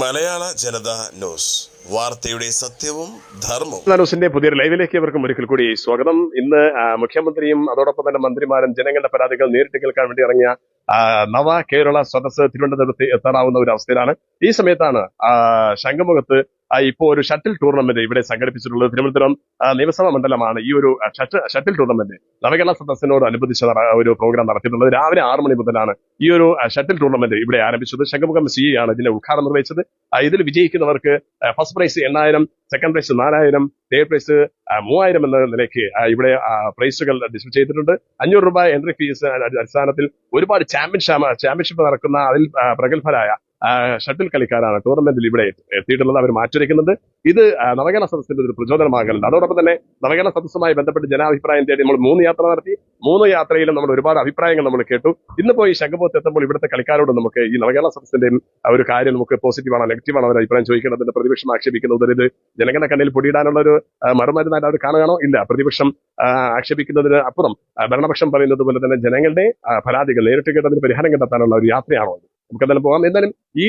മലയാള ജനത news. വാർത്തയുടെ സത്യവും ധർമ്മവും. ന്യൂസിന്റെ പുതിയൊരു ലൈവിലേക്ക് ഇവർക്കും ഒരിക്കൽ കൂടി സ്വാഗതം. ഇന്ന് മുഖ്യമന്ത്രിയും അതോടൊപ്പം തന്നെ മന്ത്രിമാരും ജനങ്ങളുടെ പരാതികൾ നേരിട്ട് കേൾക്കാൻ വേണ്ടി ഇറങ്ങിയ നവ കേരള സദസ് തിരുവനന്തപുരത്ത് എത്താറാവുന്ന ഒരു അവസ്ഥയിലാണ്. ഈ സമയത്താണ് ശംഖുമുഖത്ത് ആ, ഇപ്പോ ഒരു ഷട്ടിൽ ടൂർണമെന്റ് ഇവിടെ സംഘടിപ്പിച്ചിട്ടുള്ളത്. തിരുവനന്തപുരം നിയമസഭാ മണ്ഡലമാണ് ഈ ഒരു ഷട്ടിൽ ടൂർണമെന്റ് നവകേരള സദസ്സിനോട് അനുബന്ധിച്ച് ഒരു പ്രോഗ്രാം നടത്തിയിട്ടുള്ളത്. രാവിലെ ആറ് മണി മുതലാണ് ഈ ഒരു ഷട്ടിൽ ടൂർണമെന്റ് ഇവിടെ ആരംഭിച്ചത്. ശംഖുമുഖം സി ആണ് ഇതിന്റെ ഉദ്ഘാടനം നിർവഹിച്ചത്. ഇതിൽ വിജയിക്കുന്നവർക്ക് ഫസ്റ്റ് പ്രൈസ് എണ്ണായിരം സെക്കൻഡ് പ്രൈസ് നാലായിരം തേർഡ് പ്രൈസ് മൂവായിരം എന്ന നിലയ്ക്ക് ഇവിടെ പ്രൈസുകൾ ഡിസ്ട്രിബ്യൂട്ട് ചെയ്തിട്ടുണ്ട്. അഞ്ഞൂറ് രൂപ എൻട്രി ഫീസ് അടിസ്ഥാനത്തിൽ ഒരുപാട് ചാമ്പ്യൻഷിപ്പ് ചാമ്പ്യൻഷിപ്പ് നടക്കുന്ന അതിൽ പ്രഗത്ഭരായ ഷട്ടിൽ കളിക്കാരാണ്. ടൂർണമെന്റിൽ ഇവിടെ എത്തിയിട്ടുള്ളത് അവർ മാറ്റിവെക്കുന്നത്. ഇത് നവകേരള സദസ്സിന്റെ ഒരു പ്രചോദനമാകലുണ്ട് അതോടൊപ്പം തന്നെ നവകേരള സദസ്സുമായി ബന്ധപ്പെട്ട് ജനാഭിപ്രായം തേടി നമ്മൾ മൂന്ന് യാത്ര നടത്തി. മൂന്ന് യാത്രയിലും നമ്മൾ ഒരുപാട് അഭിപ്രായങ്ങൾ നമ്മൾ കേട്ടു. ഇന്ന് പോയി ശംഖപോത്ത് എത്തുമ്പോൾ ഇവിടുത്തെ കളിക്കാരോട് നമുക്ക് ഈ നവകേരള സദസ്സിന്റെയും ഒരു കാര്യം നമുക്ക് പോസിറ്റീവാണോ നെഗറ്റീവാണോ അവർ അഭിപ്രായം ചോദിക്കേണ്ടതിന്റെ പ്രതിപക്ഷം ആക്ഷേപിക്കുന്നത് ഇത് ജനങ്ങളുടെ കണ്ണിൽ പൊടിയിടാനുള്ള ഒരു മറുമരുന്നായിട്ട് അവർ കാണുകയാണോ? ഇല്ല. പ്രതിപക്ഷം ആക്ഷേപിക്കുന്നതിന് അപ്പുറം ഭരണപക്ഷം പറയുന്നത് പോലെ തന്നെ ജനങ്ങളുടെ പരാതികൾ നേരിട്ട് കേട്ടതിന് പരിഹാരം കണ്ടെത്താനുള്ള ഒരു യാത്രയാണോ നമുക്ക് എന്തായാലും പോകാം എന്തായാലും ഈ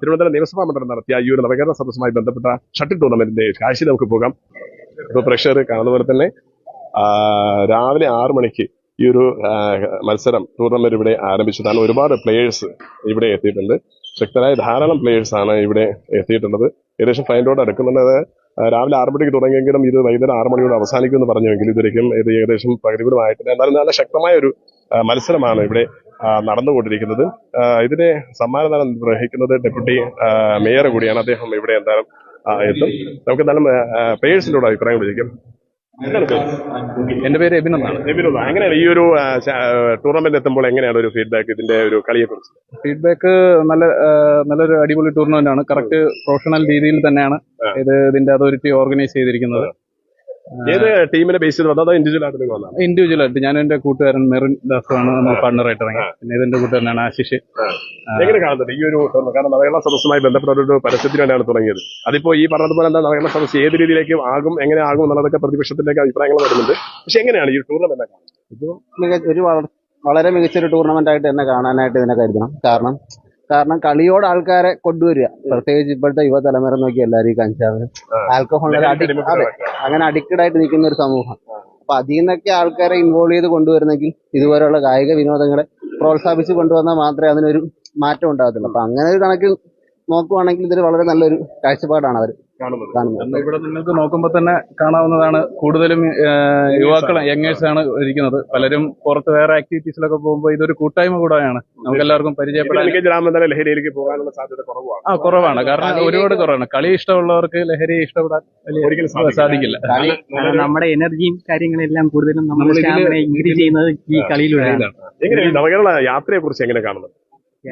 തിരുവനന്തപുരം നിയമസഭാ മണ്ഡലം നടത്തിയ ഈ ഒരു നവകേരള സദസ്സുമായി ബന്ധപ്പെട്ട ഷട്ടിൽ ടൂർണമെന്റിന്റെ കാഴ്ച നമുക്ക് പോകാം. ഇപ്പൊ പ്രേക്ഷകർ കാണുന്ന പോലെ തന്നെ രാവിലെ ആറ് മണിക്ക് ഈ ഒരു മത്സരം ടൂർണമെന്റ് ഇവിടെ ആരംഭിച്ചതാണ്. ഒരുപാട് പ്ലേയേഴ്സ് ഇവിടെ എത്തിയിട്ടുണ്ട്. ശക്തരായ ധാരാളം പ്ലേയേഴ്സ് ആണ് ഇവിടെ എത്തിയിട്ടുള്ളത്. ഏകദേശം ഫൈനലോട് അടുക്കുന്നുണ്ട്. രാവിലെ ആറ് മണിക്ക് തുടങ്ങിയെങ്കിലും ഇത് വൈകുന്നേരം ആറ് മണിയോട് അവസാനിക്കുമെന്ന് പറഞ്ഞുവെങ്കിൽ ഇതുവരെയും ഇത് ഏകദേശം പകുതികൂടമായിട്ടില്ല എന്നാലും നല്ല ശക്തമായ ഒരു മത്സരമാണ് ഇവിടെ നടന്നുകൊണ്ടിരിക്കുന്നത്. ഇതിനെ സമ്മാനദാനം നിർവഹിക്കുന്നത് ഡെപ്യൂട്ടി മേയർ കൂടിയാണ് അദ്ദേഹം ഇവിടെ എന്തായാലും എത്തും. നമുക്ക് എന്തായാലും പ്ലേയേഴ്സിനോട് അഭിപ്രായം പേര്? എന്റെ പേര് എബിനുള്ള എങ്ങനെയാണ് ഈ ഒരു ടൂർണമെന്റ് എത്തുമ്പോൾ എങ്ങനെയാണ് ഒരു ഫീഡ്ബാക്ക് ഇതിന്റെ ഒരു കളിയെ കുറിച്ച് ഫീഡ്ബാക്ക് നല്ല നല്ലൊരു അടിപൊളി ടൂർണമെന്റ് ആണ്. കറക്റ്റ് പ്രൊഫഷണൽ രീതിയിൽ തന്നെയാണ് ഇത് ഇതിന്റെ അതോറിറ്റി ഓർഗനൈസ് ചെയ്തിരിക്കുന്നത്. ഏത് ടീമിനെ ബേസ് ചെയ്ത് വന്നത്? ഇൻഡിവിജ്വൽ ആയിട്ട് നിങ്ങൾ വന്നതാണ്? ഇൻഡിവിജ്വൽ ആയിട്ട്. ഞാൻ എന്റെ കൂട്ടുകാരൻ മെറിൻ ദാസ് ആണ് പാർട്ണർ ആയിട്ട് ഇറങ്ങി. പിന്നെ ഇതിന്റെ കൂട്ടുകാരനാണ് ആശിഷ്. എങ്ങനെ കാണുന്നുണ്ട്? ഈ ഒരു കാരണം നവകേരള സദസ്സുമായി ബന്ധപ്പെട്ട ഒരു പരസ്യത്തിന് വേണ്ടിയാണ് തുടങ്ങിയത്. അതിപ്പോ ഈ പറഞ്ഞതുപോലെ തന്നെ നവകേരള സദസ്സ് ഏത് രീതിയിലേക്ക് ആകും എങ്ങനെ ആകും എന്നുള്ളതൊക്കെ പ്രതിപക്ഷത്തിലേക്ക് അഭിപ്രായങ്ങൾ വരുന്നുണ്ട്. പക്ഷെ എങ്ങനെയാണ് ഈ ടൂർണമെന്റ് ഇത് മികച്ച ഒരു വള- വളരെ മികച്ചൊരു ടൂർണമെന്റ് ആയിട്ട് തന്നെ കാണാനായിട്ട് ഇതിനെ കരുതണം. കാരണം കാരണം കളിയോട് ആൾക്കാരെ കൊണ്ടുവരിക. പ്രത്യേകിച്ച് ഇപ്പോഴത്തെ യുവതലമുറ നോക്കി എല്ലാവരും ഈ കഞ്ചാവ് ആൽക്കഹോളിൽ അതെ. അങ്ങനെ അഡിക്റ്റഡ് ആയിട്ട് നിൽക്കുന്ന ഒരു സമൂഹം. അപ്പൊ അതിൽ നിന്നൊക്കെ ആൾക്കാരെ ഇൻവോൾവ് ചെയ്ത് കൊണ്ടുവരുന്നെങ്കിൽ ഇതുപോലുള്ള കായിക വിനോദങ്ങളെ പ്രോത്സാഹിപ്പിച്ച് കൊണ്ടുവന്നാൽ മാത്രമേ അതിനൊരു മാറ്റം ഉണ്ടാകത്തുള്ളൂ. അപ്പൊ അങ്ങനെ ഒരു കണക്കിൽ നോക്കുവാണെങ്കിൽ ഇതൊരു വളരെ നല്ലൊരു കാഴ്ചപ്പാടാണ് അവർ കാണുന്നത്. ഇവിടെ നിങ്ങൾക്ക് നോക്കുമ്പോൾ തന്നെ കാണാവുന്നതാണ് കൂടുതലും യുവാക്കൾ യങ്ങേഴ്സ് ആണ് ഇരിക്കുന്നത്. പലരും പുറത്ത് വേറെ ആക്ടിവിറ്റീസിലൊക്കെ പോകുമ്പോൾ ഇതൊരു കൂട്ടായ്മ കൂടെയാണ്. നമുക്ക് എല്ലാവർക്കും പരിചയപ്പെടാൻ എനിക്ക് ജനാമന്ദന ലഹരിയിലേക്ക് പോകാനുള്ള സാധ്യത കുറവാണ്. ആ കുറവാണ്. കാരണം ഒരുപാട് കുറവാണ്. കളി ഇഷ്ടമുള്ളവർക്ക് ലഹരി ഇഷ്ടപ്പെടാൻ വലിയ സാധിക്കില്ല. നമ്മുടെ എനർജിയും കാര്യങ്ങളെല്ലാം കൂടുതലും നമ്മൾ ഇൻക്രീസ് ചെയ്യുന്നത് ഈ കളിയിലൂടെയാണ്. എങ്ങനെയാണ് നവകേരള യാത്രയെ കുറിച്ച് എങ്ങനെ കാണുന്നത്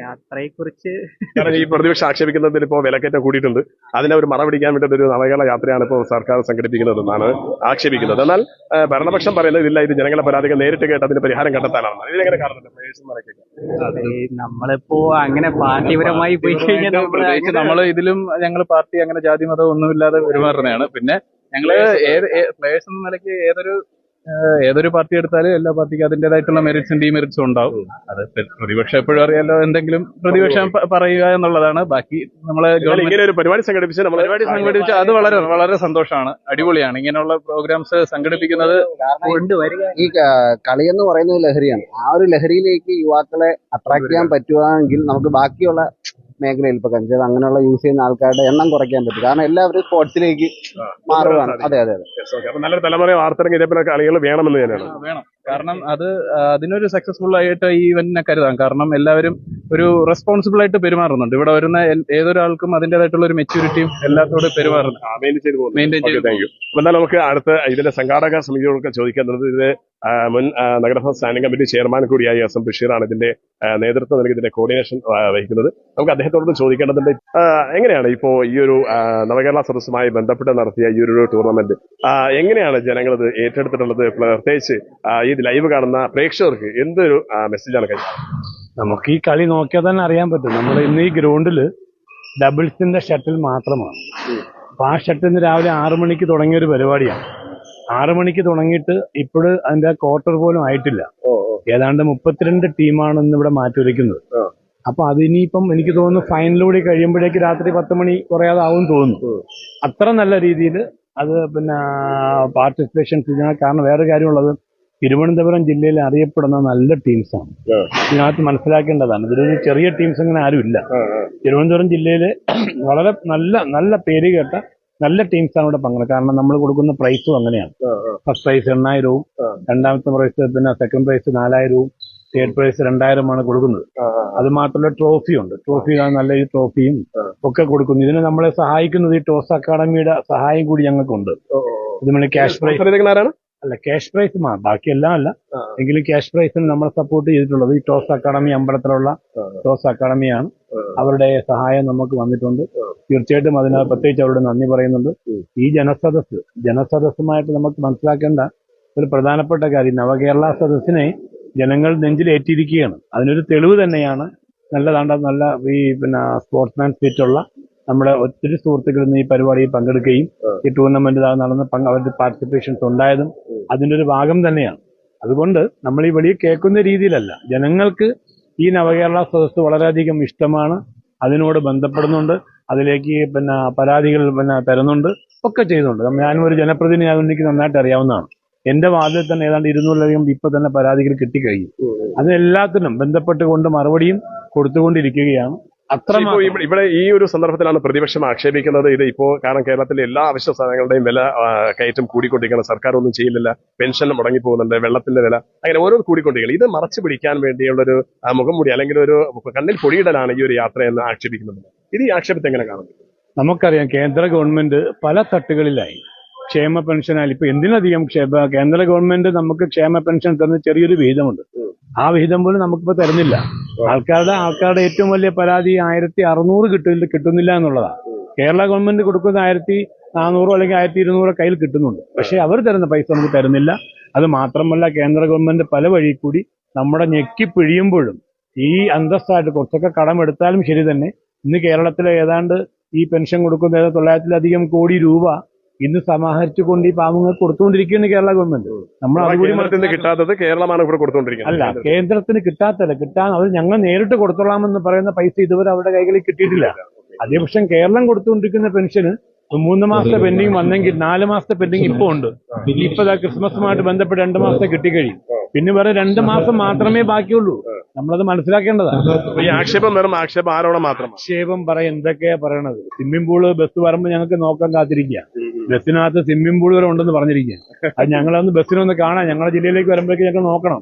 യാത്രയെ കുറിച്ച് കാരണം ഈ പ്രതിപക്ഷം ആക്ഷേപിക്കുന്നതിൽ ഇപ്പോൾ വിലക്കയറ്റം കൂടിയിട്ടുണ്ട്. അതിനെ ഒരു മറപിടിക്കാൻ വേണ്ടി ഒരു നവകേരള യാത്രയാണ് ഇപ്പോൾ സർക്കാർ സംഘടിപ്പിക്കുന്നതെന്നാണ് ആക്ഷേപിക്കുന്നത്. എന്നാൽ ഭരണപക്ഷം പറയുന്നത് ഇല്ല ഇത് ജനങ്ങളെ പരാതികൾ നേരിട്ട് കേട്ട് അതിന് പരിഹാരം കണ്ടെത്താനാണ്. ഇതിനെങ്ങനെ കാണുന്നുണ്ട് നമ്മളിപ്പോ അങ്ങനെ പാർട്ടിപരമായി പോയി കഴിഞ്ഞാൽ നമ്മൾ ഇതിലും ഞങ്ങൾ പാർട്ടി അങ്ങനെ ജാതി മതം ഒന്നുമില്ലാതെ പെരുമാറുന്നതാണ്. പിന്നെ ഞങ്ങൾ ഏത് പ്ലേയേഴ്സ് എന്ന നിലയ്ക്ക് ഏതൊരു ഏതൊരു പാർട്ടി എടുത്താലും എല്ലാ പാർട്ടിക്കും അതിന്റേതായിട്ടുള്ള മെറിറ്റ്സും ഡിമെറിറ്റ്സും ഉണ്ടാവും. അത് പ്രതിപക്ഷം എപ്പോഴും അറിയാലോ എന്തെങ്കിലും പ്രതിപക്ഷം പറയുക എന്നുള്ളതാണ്. ബാക്കി നമ്മളെ ഇങ്ങനെ ഒരു പരിപാടി സംഘടിപ്പിച്ച് നമ്മൾ പരിപാടി സംഘടിപ്പിച്ച അത് വളരെ വളരെ സന്തോഷമാണ്. അടിപൊളിയാണ്. ഇങ്ങനെയുള്ള പ്രോഗ്രാംസ് സംഘടിപ്പിക്കുന്നത് ഈ കളി എന്ന് പറയുന്നത് ലഹരിയാണ്. ആ ഒരു ലഹരിയിലേക്ക് യുവാക്കളെ അട്രാക്ട് ചെയ്യാൻ പറ്റുകയാണെങ്കിൽ നമുക്ക് ബാക്കിയുള്ള മേഖലയിൽ ഇപ്പൊ കഞ്ചാവ് അങ്ങനെയുള്ള യൂസ് ചെയ്യുന്ന ആൾക്കാരുടെ എണ്ണം കുറയ്ക്കാൻ പറ്റും. കാരണം എല്ലാവരും സ്പോർട്സിലേക്ക് മാറുകയാണ് അതെ അതെ അതെ നല്ലൊരു തലമുറ വാർത്തിറങ്ങി ഇതേപോലെ കളികൾ വേണമെന്ന് തന്നെയാണ്. വേണം. കാരണം അത് അതിനൊരു സക്സസ്ഫുൾ ആയിട്ട് ഈ ഇവന്റിനെ കരുതാം. കാരണം എല്ലാവരും ഒരു റെസ്പോൺസിബിൾ ആയിട്ട് പെരുമാറുന്നുണ്ട്. ഇവിടെ വരുന്ന ഏതൊരാൾക്കും അതിന്റേതായിട്ടുള്ള ഒരു മെച്യൂരിറ്റിയും എല്ലാത്തോടെ പെരുമാറുന്നു. ചെയ്ത് മെയിന്റെയിൻ എന്നാൽ നമുക്ക് അടുത്ത ഇതിന്റെ സംഘാടക സമിതിയോടൊക്കെ ചോദിക്കേണ്ടത് ഇത് മുൻ നഗരസഭ സ്റ്റാൻഡിംഗ് കമ്മിറ്റി ചെയർമാൻ കൂടിയായ എസ് എം ബഷീറാണ് ഇതിന്റെ നേതൃത്വം നൽകി ഇതിന്റെ കോർഡിനേഷൻ വഹിക്കുന്നത്. നമുക്ക് അദ്ദേഹത്തോട് ചോദിക്കേണ്ടതുണ്ട്. എങ്ങനെയാണ് ഇപ്പോ ഈ ഒരു നവകേരള സദസ്സുമായി ബന്ധപ്പെട്ട് നടത്തിയ ഈ ഒരു ടൂർണമെന്റ് എങ്ങനെയാണ് ജനങ്ങൾ ഇത് ഏറ്റെടുത്തിട്ടുള്ളത്? പ്രത്യേകിച്ച് ഈ ലൈവ് കാണുന്ന പ്രേക്ഷകർക്ക് എന്തൊരു മെസ്സേജാണ് കഴിഞ്ഞത്? നമുക്ക് ഈ കളി നോക്കിയാൽ തന്നെ അറിയാൻ പറ്റും. നമ്മൾ ഇന്ന് ഈ ഗ്രൗണ്ടിൽ ഡബിൾസിന്റെ ഷട്ടിൽ മാത്രമാണ്. അപ്പൊ ആ ഷട്ടിൽ ഇന്ന് രാവിലെ ആറു മണിക്ക് തുടങ്ങിയ ഒരു പരിപാടിയാണ്. ആറു മണിക്ക് തുടങ്ങിയിട്ട് ഇപ്പോഴ് അതിന്റെ ക്വാർട്ടർ പോലും ആയിട്ടില്ല. ഏതാണ്ട് മുപ്പത്തിരണ്ട് ടീമാണ് ഇന്ന് ഇവിടെ മാറ്റിവെക്കുന്നത് അപ്പൊ അതിനിപ്പം എനിക്ക് തോന്നുന്നു ഫൈനലൂടെ കഴിയുമ്പോഴേക്ക് രാത്രി പത്ത് മണി കുറയാതെ ആവും തോന്നുന്നു അത്ര നല്ല രീതിയിൽ അത് പിന്നെ പാർട്ടിസിപ്പേഷൻ കാരണം വേറെ കാര്യമുള്ളത് തിരുവനന്തപുരം ജില്ലയിൽ അറിയപ്പെടുന്ന നല്ല ടീംസാണ്. ഇതിനകത്ത് മനസ്സിലാക്കേണ്ടതാണ്. ഇതിലൊരു ചെറിയ ടീംസ് അങ്ങനെ ആരുമില്ല തിരുവനന്തപുരം ജില്ലയിൽ വളരെ നല്ല നല്ല പേര് കേട്ട നല്ല ടീംസാണ് ഇവിടെ പങ്കെടുക്കുന്നത്. കാരണം നമ്മൾ കൊടുക്കുന്ന പ്രൈസും അങ്ങനെയാണ്. ഫസ്റ്റ് പ്രൈസ് എണ്ണായിരവും രണ്ടാമത്തെ പ്രൈസ് പിന്നെ സെക്കൻഡ് പ്രൈസ് നാലായിരവും തേർഡ് പ്രൈസ് രണ്ടായിരമാണ് കൊടുക്കുന്നത്. അത് മാത്രമല്ല ട്രോഫി ഉണ്ട് ട്രോഫി നല്ല ഈ ട്രോഫിയും ഒക്കെ കൊടുക്കുന്നു. ഇതിന് നമ്മളെ സഹായിക്കുന്നത് ഈ ടോസ് അക്കാഡമിയുടെ സഹായം കൂടി ഞങ്ങൾക്കുണ്ട്. ഇത് ക്യാഷ് പ്രൈസ് അല്ല ക്യാഷ് പ്രൈസ് മാ ബാക്കിയെല്ലാം അല്ല. എങ്കിലും ക്യാഷ് പ്രൈസിന് നമ്മൾ സപ്പോർട്ട് ചെയ്തിട്ടുള്ളത് ഈ ടോസ് അക്കാഡമി അമ്പലത്തിലുള്ള ടോസ് അക്കാഡമിയാണ് അവരുടെ സഹായം നമുക്ക് വന്നിട്ടുണ്ട്. തീർച്ചയായിട്ടും അതിന് പ്രത്യേകിച്ച് അവരോട് നന്ദി പറയുന്നുണ്ട്. ഈ ജനസദസ് ജനസദസ്സുമായിട്ട് നമുക്ക് മനസ്സിലാക്കേണ്ട ഒരു പ്രധാനപ്പെട്ട കാര്യം നവകേരള സദസ്സിനെ ജനങ്ങൾ നെഞ്ചിലേറ്റിയിരിക്കുകയാണ് അതിനൊരു തെളിവ് തന്നെയാണ്. നല്ലതാണ്ട നല്ല ഈ പിന്നെ സ്പോർട്സ്മാൻ സ്പിരിറ്റ് ഉള്ള നമ്മുടെ ഒത്തിരി സുഹൃത്തുക്കൾ ഇന്ന് ഈ പരിപാടിയിൽ പങ്കെടുക്കുകയും ഈ ടൂർണമെന്റ് നടന്ന അവരുടെ പാർട്ടിസിപ്പേഷൻസ് ഉണ്ടായതും അതിന്റെ ഒരു ഭാഗം തന്നെയാണ്. അതുകൊണ്ട് നമ്മൾ ഈ വെളിയിൽ കേൾക്കുന്ന രീതിയിലല്ല. ജനങ്ങൾക്ക് ഈ നവകേരള സദസ്സ് വളരെയധികം ഇഷ്ടമാണ്. അതിനോട് ബന്ധപ്പെടുന്നുണ്ട്. അതിലേക്ക് പിന്നെ പരാതികൾ പിന്നെ തരുന്നുണ്ട്. ഒക്കെ ചെയ്യുന്നുണ്ട്. ഞാനും ഒരു ജനപ്രതിനിധി ആയതുകൊണ്ട് എനിക്ക് നന്നായിട്ട് അറിയാവുന്നതാണ്. എന്റെ വാദത്തിൽ തന്നെ ഏതാണ്ട് ഇരുന്നൂറിലധികം ഇപ്പൊ തന്നെ പരാതികൾ കിട്ടിക്കഴിഞ്ഞു. അതിനെല്ലാത്തിനും ബന്ധപ്പെട്ടുകൊണ്ട് മറുപടിയും കൊടുത്തുകൊണ്ടിരിക്കുകയാണ്. അത്ര ഇവിടെ- ഈ ഒരു സന്ദർഭത്തിലാണ് പ്രതിപക്ഷം ആക്ഷേപിക്കുന്നത്. ഇത് ഇപ്പോ കാരണം കേരളത്തിലെ എല്ലാ അവശ്യ സാധനങ്ങളുടെയും വില കയറ്റം കൂടിക്കൊണ്ടിരിക്കുകയാണ്. സർക്കാർ ഒന്നും ചെയ്യുന്നില്ല പെൻഷൻ മുടങ്ങി പോകുന്നുണ്ട് വെള്ളത്തിന്റെ വില. അങ്ങനെ ഓരോ കൂടിക്കൊണ്ടിരിക്കുകയാണ്. ഇത് മറച്ചു പിടിക്കാൻ വേണ്ടിയുള്ള ഒരു മുഖം മൂടി അല്ലെങ്കിൽ ഒരു കണ്ണിൽ പൊടിയിടലാണ് ഈ ഒരു യാത്രയെന്ന് ആക്ഷേപിക്കുന്നത്. ഇത് ഈ ആക്ഷേപത്തെ എങ്ങനെ കാണുന്നു നമുക്കറിയാം കേന്ദ്ര ഗവൺമെന്റ് പല തട്ടുകളിലായി ക്ഷേമ പെൻഷനായാലും ഇപ്പൊ എന്തിനധികം ക്ഷേമ കേന്ദ്ര ഗവൺമെന്റ് നമുക്ക് ക്ഷേമ പെൻഷൻ തന്ന ചെറിയൊരു വിഹിതമുണ്ട് ആ വിഹിതം പോലും നമുക്കിപ്പോ തരുന്നില്ല. ആൾക്കാരുടെ ആൾക്കാരുടെ ഏറ്റവും വലിയ പരാതി ആയിരത്തി അറുന്നൂറ് കിട്ടില്ല കിട്ടുന്നില്ല എന്നുള്ളതാണ് കേരള ഗവൺമെന്റ് കൊടുക്കുന്ന ആയിരത്തി നാനൂറോ അല്ലെങ്കിൽ ആയിരത്തി ഇരുന്നൂറോ കയ്യിൽ കിട്ടുന്നുണ്ട്. പക്ഷെ അവർ തരുന്ന പൈസ നമുക്ക് തരുന്നില്ല. അത് മാത്രമല്ല കേന്ദ്ര ഗവൺമെന്റ് പല വഴി കൂടി നമ്മുടെ ഞെക്കി പിഴിയുമ്പോഴും ഈ അന്തസ്സായിട്ട് കുറച്ചൊക്കെ കടം എടുത്താലും ശരി തന്നെ ഇന്ന് കേരളത്തിലെ ഏതാണ്ട് ഈ പെൻഷൻ കൊടുക്കുന്ന തൊള്ളായിരത്തിലധികം കോടി രൂപ ഇന്ന് സമാഹരിച്ചുകൊണ്ട് ഈ പാവങ്ങൾക്ക് കൊടുത്തുകൊണ്ടിരിക്കുകയാണ് കേരള ഗവൺമെന്റ്. നമ്മൾ കിട്ടാത്തത് കേരളമാണ് ഇവിടെ കൊടുത്തുകൊണ്ടിരിക്കുന്നത്. അല്ല കേന്ദ്രത്തിന് കിട്ടാത്തല്ല കിട്ടാൻ അവർ ഞങ്ങൾ നേരിട്ട് കൊടുത്തോളാമെന്ന് പറയുന്ന പൈസ ഇതുവരെ അവരുടെ കൈകളിൽ കിട്ടിയിട്ടില്ല. അതേപക്ഷം കേരളം കൊടുത്തുകൊണ്ടിരിക്കുന്ന പെൻഷന് മൂന്ന് മാസത്തെ പെൻഡിങ് വന്നെങ്കിൽ നാല് മാസത്തെ പെൻഡിങ് ഇപ്പൊ ഉണ്ട്. ഇപ്പൊ ക്രിസ്മസുമായിട്ട് ബന്ധപ്പെട്ട് രണ്ട് മാസത്തെ കിട്ടിക്കഴിയും പിന്നെ വേറെ രണ്ട് മാസം മാത്രമേ ബാക്കിയുള്ളൂ. നമ്മളത് മനസ്സിലാക്കേണ്ടതാണ്. ഈ ആക്ഷേപം വെറും ആക്ഷേപം ആരോടെ മാത്രം? ആക്ഷേപം പറ എന്തൊക്കെയാ പറയണത്? സ്വിമ്മിംഗ് പൂൾ ബസ് വരുമ്പോ ഞങ്ങൾക്ക് നോക്കാൻ കാത്തിരിക്കുക. ബസ്സിനകത്ത് സ്വിമ്മിംഗ് പൂൾ വരെ ഉണ്ടെന്ന് പറഞ്ഞിരിക്കുക അത് ഞങ്ങളൊന്ന് ബസ്സിനൊന്ന് കാണാം ഞങ്ങളുടെ ജില്ലയിലേക്ക് വരുമ്പോഴേക്ക് ഞങ്ങൾ നോക്കണം.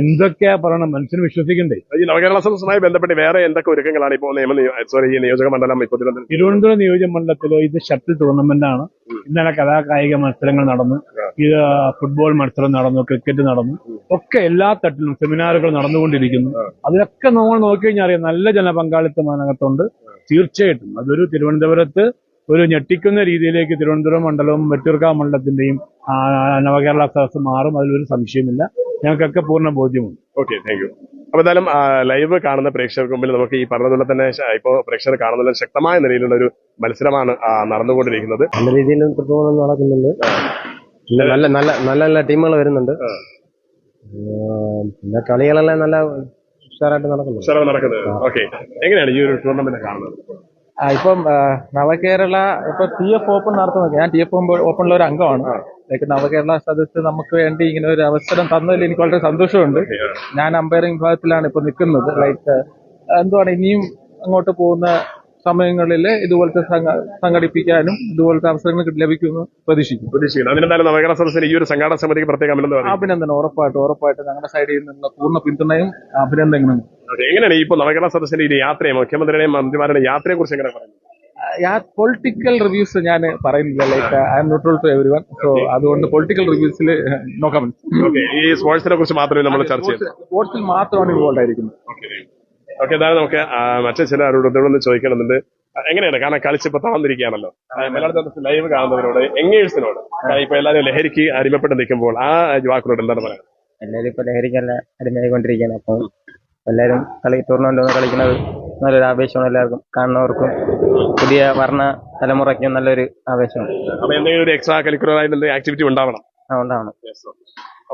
എന്തൊക്കെയാ പറയണം? മനുഷ്യന് വിശ്വസിക്കണ്ടേ. ഈ നവകേരള സദസ്സുമായി ബന്ധപ്പെട്ട് വേറെ എന്തൊക്കെ ഒരുക്കങ്ങളാണ് ഇപ്പോൾ നിയമ സോറി ഈ നിയോജക മണ്ഡലം ഇപ്പോൾ തിരുവനന്തപുരം തിരുവനന്തപുരം നിയോജക മണ്ഡലത്തിൽ ഇത് ഷട്ടിൽ ടൂർണമെന്റ് ആണ്. ഇന്നലെ കലാകായിക മത്സരങ്ങൾ നടന്നു. ഇത് ഫുട്ബോൾ മത്സരം നടന്നു ക്രിക്കറ്റ് നടന്നു. ഒക്കെ എല്ലാ തട്ടിലും സെമിനാറുകൾ നടന്നുകൊണ്ടിരിക്കുന്നു. അതിലൊക്കെ നമ്മൾ നോക്കി കഴിഞ്ഞാൽ അറിയാം നല്ല ജനപങ്കാളിത്തം അതിനകത്തുണ്ട്. തീർച്ചയായിട്ടും. അതൊരു തിരുവനന്തപുരത്ത് ഒരു ഞെട്ടിക്കുന്ന രീതിയിലേക്ക് തിരുവനന്തപുരം മണ്ഡലവും വെട്ടൂർക്കാവ് മണ്ഡലത്തിന്റെയും നവകേരള സദസ് മാറും അതിലൊരു സംശയമില്ല ഞങ്ങൾക്കൊക്കെ പൂർണ ബോധ്യമുണ്ട്. ഓക്കെ താങ്ക് യു അപ്പൊ എന്തായാലും ലൈവ് കാണുന്ന പ്രേക്ഷകർക്ക് മുമ്പിൽ നമുക്ക് ഈ പറഞ്ഞതുപോലെ തന്നെ ഇപ്പോൾ ഇപ്പോ പ്രേക്ഷകർ കാണുന്ന ശക്തമായ നിലയിലുള്ള ഒരു മത്സരമാണ് നടന്നുകൊണ്ടിരിക്കുന്നത്. നല്ല രീതിയിൽ നടക്കുന്നുണ്ട്. നല്ല നല്ല നല്ല നല്ല ടീമുകൾ വരുന്നുണ്ട്. പിന്നെ കളികളെല്ലാം നല്ല ഉഷാറായിട്ട് നടക്കുന്നു നടക്കുന്നത് ഓക്കെ എങ്ങനെയാണ് ഈ ഒരു ടൂർണമെന്റ് കാണുന്നത്? ഇപ്പം നവകേരള ഇപ്പൊ ടി എഫ് ഓപ്പൺ നടത്തുന്നത് ഞാൻ ടി എഫ് ഓപ്പണിലെ ഒരു അംഗമാണ്. ലൈക്ക് നവകേരള സദസ്സ് നമുക്ക് വേണ്ടി ഇങ്ങനെ ഒരു അവസരം തന്നതിൽ എനിക്ക് വളരെ സന്തോഷമുണ്ട്. ഞാൻ അമ്പയറിംഗ് വിഭാഗത്തിലാണ് ഇപ്പൊ നിൽക്കുന്നത്. ലൈക്ക് എന്തുവാണ് ഇനിയും അങ്ങോട്ട് പോകുന്ന സമയങ്ങളിൽ ഇതുപോലത്തെ സംഘ- സംഘടിപ്പിക്കാനും ഇതുപോലത്തെ അവസരങ്ങൾ ലഭിക്കുമെന്ന് പ്രതീക്ഷിക്കും പ്രതീക്ഷിക്കുന്നു. അതിനെന്തായാലും സദസ്സിൽ ഈ ഒരു സംഘാടന സമിതിക്ക് പ്രത്യേകം അഭിനന്ദനം ഉറപ്പായിട്ടും ഉറപ്പായിട്ടും ഞങ്ങളുടെ സൈഡിൽ നിന്നുള്ള പൂർണ പിന്തുണയും അഭിനന്ദനങ്ങളും. എങ്ങനെയാണ് ഇപ്പോൾ നവകേരള സദസ്സിന്റെ ഈ യാത്രയെ മുഖ്യമന്ത്രിയുടെയും മന്ത്രിമാരുടെ യാത്രയെ കുറിച്ച് എങ്ങനെ പറയുന്നത് പൊളിറ്റിക്കൽ റിവ്യൂസ് ഞാൻ പറയുന്നില്ല like I'm neutral to everyone so അതുകൊണ്ട് പൊളിറ്റിക്കൽ റിവ്യൂസിൽ നോക്കാം. ഈ സ്പോർട്സിനെ കുറിച്ച് മാത്രമേ നമ്മൾ ചർച്ച ചെയ്യുന്നത് സ്പോർട്സിൽ മാത്രമാണ് ഇൻവോൾവ് ആയിരിക്കുന്നത്. ഓക്കെ എന്തായാലും നമുക്ക് മറ്റേ ചില അവരോട് ചോദിക്കണമെന്നുണ്ട്. എങ്ങനെയാണ് കാരണം കളിച്ചിപ്പോ താന്നിരിക്കുകയാണല്ലോ മലയാളത്തിൽ ലൈവ് കാണുന്നവരോട് എങ്ങേഴ്സിനോട്? ഇപ്പൊ എല്ലാവരും ലഹരിക്ക് അടിമപ്പെട്ട് നിൽക്കുമ്പോൾ ആ യുവാക്കളോട് എന്താണ് പറയുക എല്ലാവരും ഇപ്പൊ ലഹരിക്കല്ല അടിമയായിക്കൊണ്ടിരിക്കുകയാണ്. അപ്പം എല്ലാവരും കളി ടൂർണമെന്റ് ഒന്ന് കളിക്കുന്നത് നല്ലൊരു ആവേശമാണ് എല്ലാവർക്കും. കാണുന്നവർക്കും പുതിയ വർണ തലമുറയ്ക്കും നല്ലൊരു ആവേശമാണ്. അപ്പൊ എന്തെങ്കിലും ഒരു എക്സ്ട്രാ കരിക്കുലർ ആയിട്ടുള്ള ആക്ടിവിറ്റി ഉണ്ടാവണം. അതുകൊണ്ടാണ്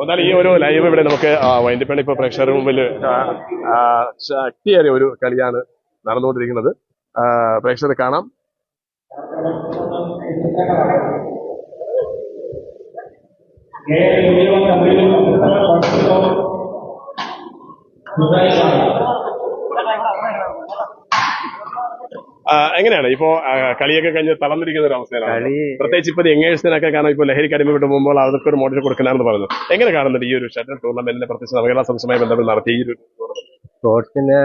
എന്നാൽ ഈ ഒരു ലൈവ് ഇവിടെ നമുക്ക് വൈൻഡിപ്പണി ഇപ്പൊ പ്രേക്ഷകരുടെ മുമ്പിൽ ശക്തിയേറിയ ഒരു കളിയാണ് നടന്നുകൊണ്ടിരിക്കുന്നത്. പ്രേക്ഷകരെ കാണാം. ആ, എങ്ങനെയാണ്? ഇപ്പോ കളിയൊക്കെ കഴിഞ്ഞ് തളർന്നിരിക്കുന്ന ഒരു അവസ്ഥയിലാണ്. പ്രത്യേകിച്ച് ഇപ്പൊ യങ്ങേഴ്സിനൊക്കെ കാരണം ലഹരി ലഹരിക്ക് അടിമപ്പെട്ട് പോകുമ്പോൾ അവർക്ക് ഒരു മോഡൽ കൊടുക്കണമെന്ന് പറഞ്ഞു എങ്ങനെ കാണുന്നുണ്ട് ഈ ഒരു ഷട്ടിൽ ടൂർണമെന്റിനെ പ്രത്യേകിച്ച് നവകേരള സംഘവുമായി ബന്ധപ്പെട്ട് നടത്തിയ ഈ ഒരു സ്പോർട്സിനെ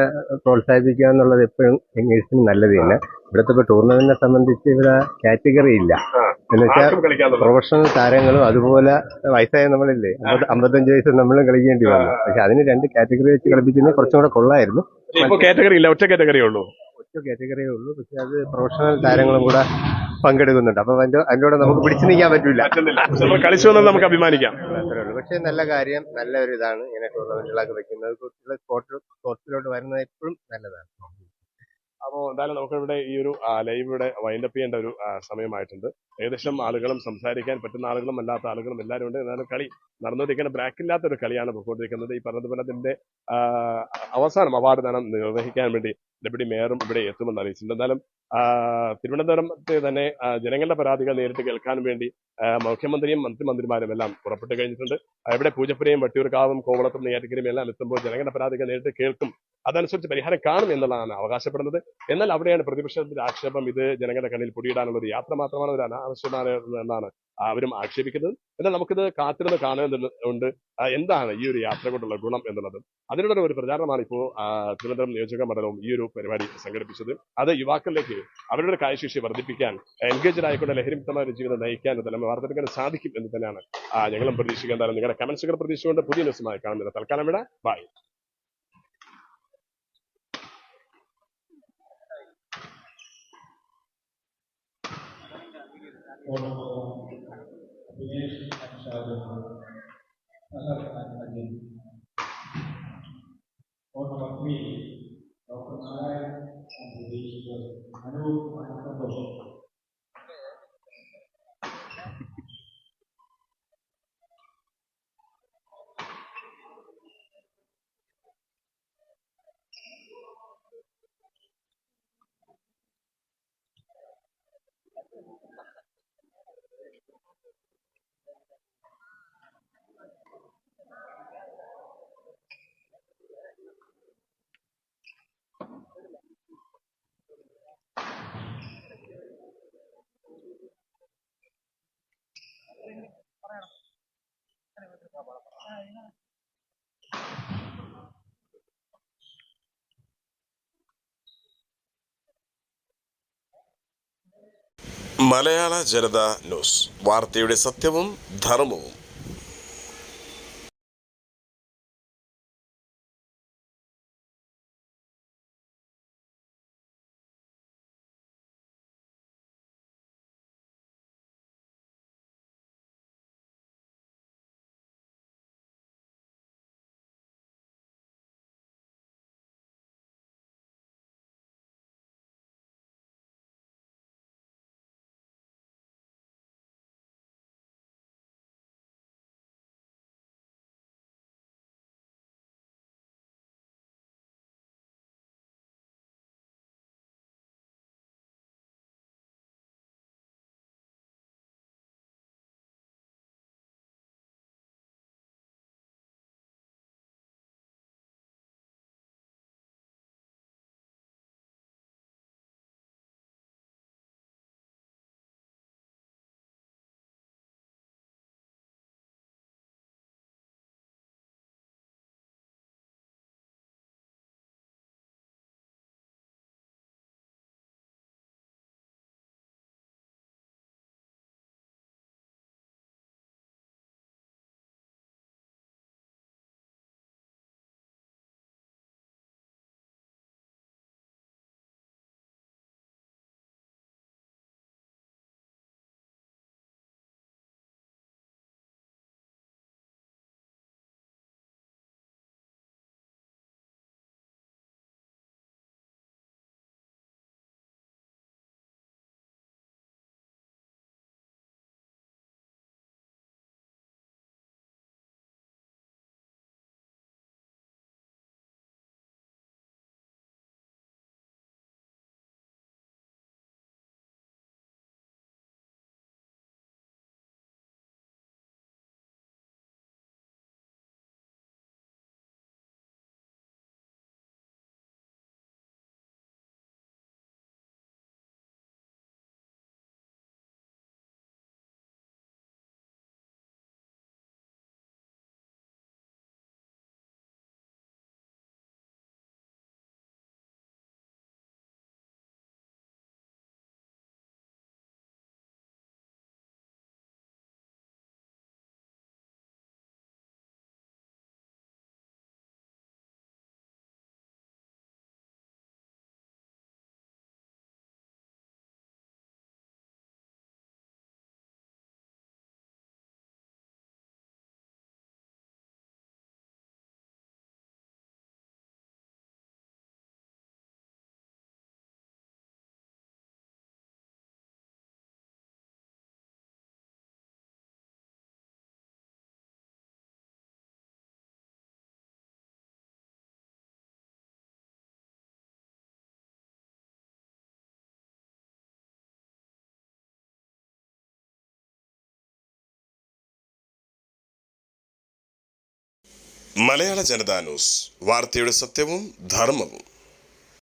പ്രോത്സാഹിപ്പിക്കുക എന്നുള്ളത് എപ്പോഴും യങ്ങേഴ്സിന് നല്ലത് തന്നെ. ഇവിടുത്തെ ഇപ്പൊ ടൂർണമെന്റിനെ സംബന്ധിച്ച് ഇവിടെ കാറ്റഗറി ഇല്ല. എന്ന് വെച്ചാൽ ആർക്കും കളിക്കാന്നുള്ളത് പ്രൊഫഷണൽ താരങ്ങളും അതുപോലെ വയസ്സായ നമ്മളില്ലേ അമ്പത് അമ്പത്തഞ്ച് വയസ്സ് നമ്മളും കളിക്കേണ്ടി വന്നു. പക്ഷെ അതിന് രണ്ട് കാറ്റഗറി വെച്ച് കളിപ്പിക്കുന്നത് കുറച്ചും കൂടെ കൊള്ളായിരുന്നു. ഇപ്പൊ കാറ്റഗറി ഇല്ല ഒറ്റ കാറ്റഗറിയേ ഉള്ളൂ. ഒറ്റ കാറ്റഗറിയേ ഉള്ളൂ. പക്ഷെ അത് പ്രൊഫഷണൽ താരങ്ങളും കൂടെ പങ്കെടുക്കുന്നുണ്ട്. അപ്പൊ അതിന്റെ കൂടെ നമുക്ക് പിടിച്ചു നിൽക്കാൻ പറ്റില്ല പറ്റുന്നില്ല കളിച്ചു വന്നത് നമുക്ക് അഭിമാനിക്കാം. അത്രേ ഉള്ളൂ. പക്ഷെ നല്ല കാര്യം നല്ല ഒരു ഇതാണ് ഇങ്ങനെ ടൂർണമെന്റുകളൊക്കെ വെക്കുന്നത്. കുട്ടികളെ സ്പോർട്സ് സ്പോർട്സിലോട്ട് വരുന്നത് എപ്പോഴും നല്ലതാണ്. അപ്പോൾ എന്തായാലും നമുക്ക് ഇവിടെ ഈ ഒരു ലൈവ് ഇവിടെ വൈൻഡപ്പ് ചെയ്യേണ്ട ഒരു സമയമായിട്ടുണ്ട്. ഏകദേശം ആളുകളും സംസാരിക്കാൻ പറ്റുന്ന ആളുകളും അല്ലാത്ത ആളുകളും എല്ലാവരും ഉണ്ട്. എന്നാലും കളി നടന്നുകൊണ്ടിരിക്കുന്ന ബ്രാക്കില്ലാത്ത ഒരു കളിയാണ് പോയിക്കൊണ്ടിരിക്കുന്നത്. ഈ പറഞ്ഞതുപോലെ അതിന്റെ അവസാനം അവാർഡ് ദാനം നിർവഹിക്കാൻ വേണ്ടി ഡെപ്യൂട്ടി മേയറും ഇവിടെ എത്തുമെന്ന് അറിയിച്ചിട്ടുണ്ട്. എന്തായാലും തിരുവനന്തപുരത്തെ തന്നെ ജനങ്ങളുടെ പരാതികൾ നേരിട്ട് കേൾക്കാൻ വേണ്ടി മുഖ്യമന്ത്രിയും മന്ത്രിമന്ത്രിമാരും എല്ലാം പുറപ്പെട്ടു കഴിഞ്ഞിട്ടുണ്ട്. ഇവിടെ പൂജപ്പുരയും വട്ടിയൂർക്കാവും കോവളത്തും നെയ്യാറ്റിക്കരയും എല്ലാം എത്തുമ്പോൾ ജനങ്ങളുടെ പരാതികൾ നേരിട്ട് കേൾക്കും. അതനുസരിച്ച് പരിഹാരം കാണും എന്നുള്ളതാണ് അവകാശപ്പെടുന്നത്. എന്നാൽ അവിടെയാണ് പ്രതിപക്ഷത്തിന്റെ ആക്ഷേപം. ഇത് ജനങ്ങളുടെ കണ്ണിൽ പൊടിയിടാനുള്ള ഒരു യാത്ര മാത്രമാണ് ഒരു അനാവശ്യമാണ് എന്നാണ് അവരും ആക്ഷേപിക്കുന്നത്. എന്നാൽ നമുക്കിത് കാത്തിരുന്ന് കാണേണ്ടതുണ്ട് എന്താണ് ഈ ഒരു യാത്ര കൊണ്ടുള്ള ഗുണം എന്നുള്ളത്? അതിനുള്ള ഒരു പ്രചാരണമാണ് ഇപ്പോൾ തിരുവനന്തപുരം നിയോജക മണ്ഡലവും ഈ ഒരു പരിപാടി സംഘടിപ്പിച്ചത്. അത് യുവാക്കളിലേക്ക് അവരുടെ കായശേഷി വർദ്ധിപ്പിക്കാൻ എൻഗേജഡ് ആയിക്കൊണ്ട് ലഹരിമുക്തമായ ഒരു ജീവിതം നയിക്കാൻ തന്നെ വാർത്തെടുക്കാൻ സാധിക്കും എന്ന് തന്നെയാണ് ഞങ്ങളും പ്രതീക്ഷിക്കാൻ എന്തായാലും നിങ്ങളുടെ കമന്റ്സുകൾ പ്രതീക്ഷിച്ചുകൊണ്ട് പുതിയ ന്യൂസുമായി കാണുന്നത് തൽക്കാലം ഇവിടെ Primeiro, achado pasal kajian. Orang mengakui bahwa perkara yang menjadi sebuah anu anak. Gracias. മലയാള ജനത ന്യൂസ്. വാർത്തയുടെ സത്യവും ധർമ്മവും. മലയാള ജനതാ ന്യൂസ്. വാർത്തയുടെ സത്യവും ധർമ്മവും.